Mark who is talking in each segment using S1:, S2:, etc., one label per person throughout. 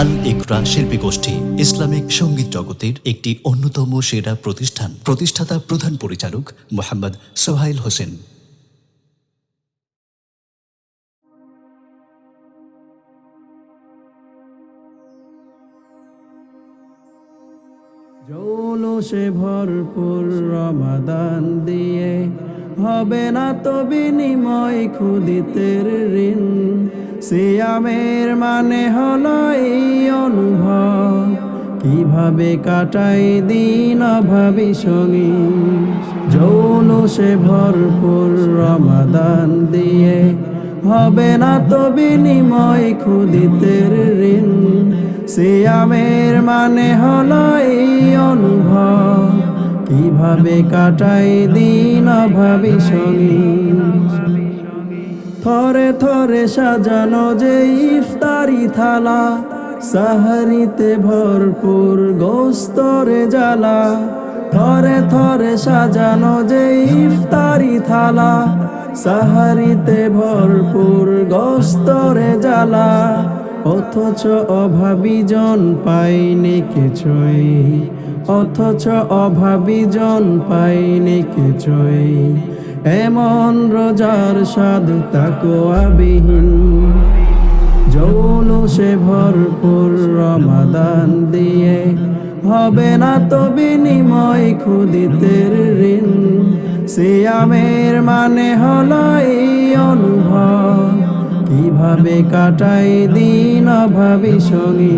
S1: আল ইকরা শিল্পী গোষ্ঠী ইসলামিক সংগীত জগতের একটি অন্যতম সেরা প্রতিষ্ঠান। প্রতিষ্ঠাতা প্রধান পরিচালক মোহাম্মদ সোহাইল হোসেন।
S2: জৌলসে ভরপুর রমাদান দিয়ে হবে না তো বিনিময় খুদিতের ঋণ। সিয়ামের মানে হলো এই অনুভব। কীভাবে কাটাই দিন অভাবী সঙ্গী? সে ভরপুর রমাদান দিয়ে। হবে না তো বিনিময় খুদিতের ঋণ। সিয়ামের মানে হলো এই অনুভব। কীভাবে কাটাই দিন অভাবী সঙ্গী? থরে থরে সাজানো যে ইফতারি থালা, সাহারিতে ভরপুর গোস্তরে জ্বালা। থরে থরে সাজানো যে ইফতারি থালা, সাহারিতে ভরপুর গোস্তরে জ্বালা। অথচ অভাবী জন পাইনি কিছুই, অথচ অভাবী জন পাইনি কিছুই। এমন রোজার স্বাদ তাকোয়াবিহীন জৌলুসে ভরপুর রমাদান দিয়ে হবে না তো বিনিময় খুদিতের ঋণ। সিয়ামের মানে হলো কীভাবে কাটাই দিন অভাবী সঙ্গী।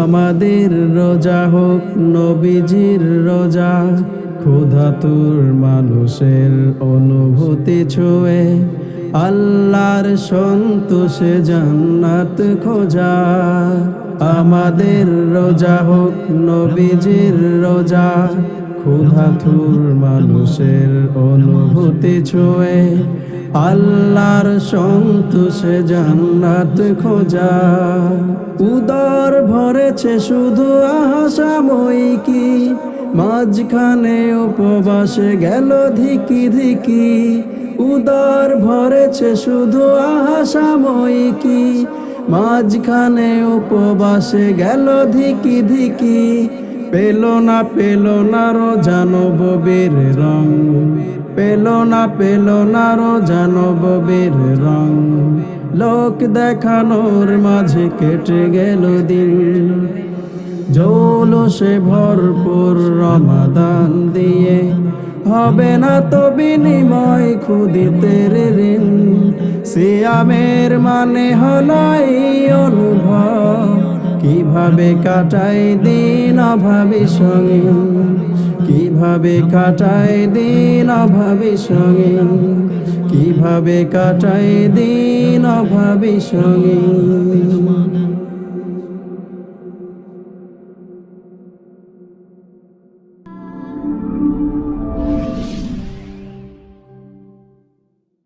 S2: আমাদের রোজা হোক নবীজির রোজা ক্ষুধাতুর মানুষের অনুভূতি ছুঁয়ে। আল্লাহর সন্তোষে জান্নাত খোঁজা। আমাদের রোজা হোক নবীজির রোজা ক্ষুধাতুর মানুষের অনুভূতি ছুঁয়ে। আল্লাহর সন্তোষে জান্নাত খোঁজা। উদর ভরেছে শুধু আহাসাময়িকী মাঝখানে উপবাসে গেল ধিকি ধিকি। উদর ভরেছে শুধু আহাসাময়িকী মাঝখানে উপবাসে গেল ধিকি ধিকি। পেল না পেল না রোজানো ববের রং। পেল না পেল না রোজানো ববের রং। লোক দেখানোর মাঝে কেটে গেল দিন। জৌলসে ভরপুর রমাদান দিয়ে। হবে না তো বিনিময় খুদিতের ঋণ। সিয়ামের মানে হলাই অনুভব। কীভাবে কাটাই দিন অভাবী সঙ্গে কীভাবে কাটাই দিন অভাবী সঙ্গে কীভাবে কাটাই দিন অভাবী সঙ্গী